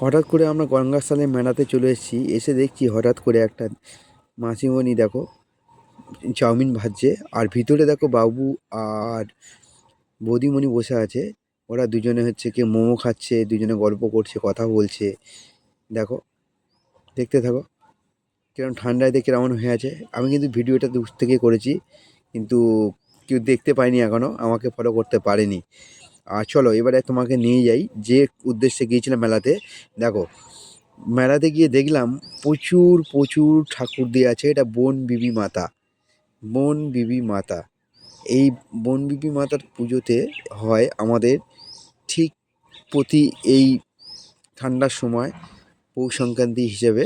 হঠাৎ করে আমরা গঙ্গাস্থানে মেলাতে চলে এসেছি। এসে দেখছি হঠাৎ করে একটা মাসিমণি দেখো, চাউমিন ভাজছে। আর ভিতরে দেখো বাবু আর বৌদিমণি বসে আছে। ওরা দুজনে হচ্ছে কি মোমো খাচ্ছে, দুজনে গল্প করছে, কথা বলছে। দেখো, দেখতে থাকো। কিরম ঠান্ডায় দেখে কেমন হয়ে আছে। আমি কিন্তু ভিডিওটা দূর থেকে করেছি, কিন্তু কেউ দেখতে পাইনি এখনও আমাকে ফলো করতে পারেনি। আর চলো, এবারে তোমাকে নিয়ে যাই। যে উদ্দেশ্যে গিয়েছিলাম মেলাতে, দেখো, মেলাতে গিয়ে দেখলাম প্রচুর প্রচুর ঠাকুর দিয়ে আছে। এটা বন বিবি মাতা, বন বিবি মাতা। এই বন বিবি মাতার পুজোতে হয় আমাদের ঠিক প্রতি এই ঠান্ডার সময় পৌষ সংক্রান্তি হিসেবে।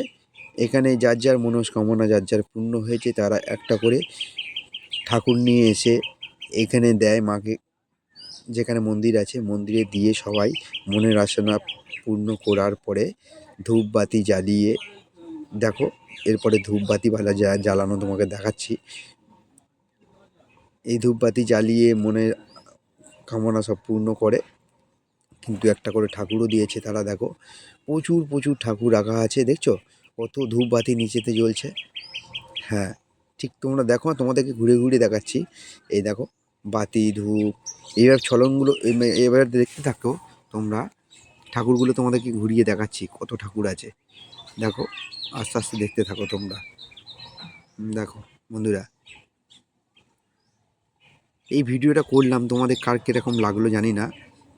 এখানে যার যার মনস্কামনা, যার যার পূর্ণ হয়েছে, তারা একটা করে ঠাকুর নিয়ে এসে এখানে দেয় মাকে। যেখানে মন্দির আছে, মন্দিরে দিয়ে সবাই মনের আশা পূর্ণ করার পরে ধূপবাতি জ্বালিয়ে, দেখো, এরপরে ধূপবাতি যা জ্বালানো তোমাকে দেখাচ্ছি। এই ধূপবাতি জ্বালিয়ে মনের কামনা সব পূর্ণ করে, কিন্তু একটা করে ঠাকুরও দিয়েছে তারা, দেখো। প্রচুর প্রচুর ঠাকুর রাখা আছে, দেখছ? কত ধূপবাতি নিচেতে জ্বলছে। হ্যাঁ ঠিক তোমরা দেখো, তোমাদেরকে ঘুরে ঘুরে দেখাচ্ছি। এই দেখো বাতি, ধূপ এবার ছলনগুলো এবার দেখতে থাকো তোমরা। ঠাকুরগুলো তোমাদেরকে ঘুরিয়ে দেখাচ্ছি কত ঠাকুর আছে। দেখো, আস্তে আস্তে দেখতে থাকো তোমরা। দেখো, বন্ধুরা। এই ভিডিওটা করলাম, তোমাদের কার কীরকম লাগল জানি না।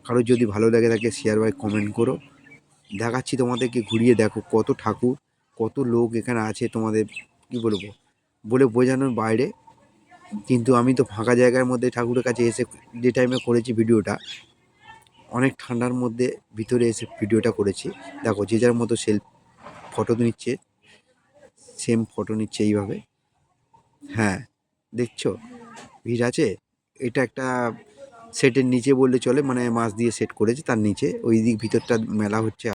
কারোর যদি ভালো লাগে থাকে শেয়ার বাই কমেন্ট করো। দেখাচ্ছি তোমাদেরকে, ঘুরিয়ে দেখো কত ঠাকুর, কত লোক এখানে আছে তোমাদের, কি বলব? বলে বোঝানোর বাইরে কিন্তু আমি তো ফাঁকা জায়গার মধ্যে ঠাকুরের কাছে এসে যে টাইমে করেছি ভিডিওটা, অনেক ঠান্ডার মধ্যে ভিতরে এসে ভিডিওটা করেছি। দেখো, যে যার মতো সেলফ ফটো নিচ্ছে সেম ফটো নিচ্ছে এইভাবে। হ্যাঁ দেখছ? ভিড় আছে? এটা একটা সেটের নিচে বললে চলে মানে মাছ দিয়ে সেট করেছে, তার নিচে। ওই দিক ভিতরটা মেলা হচ্ছে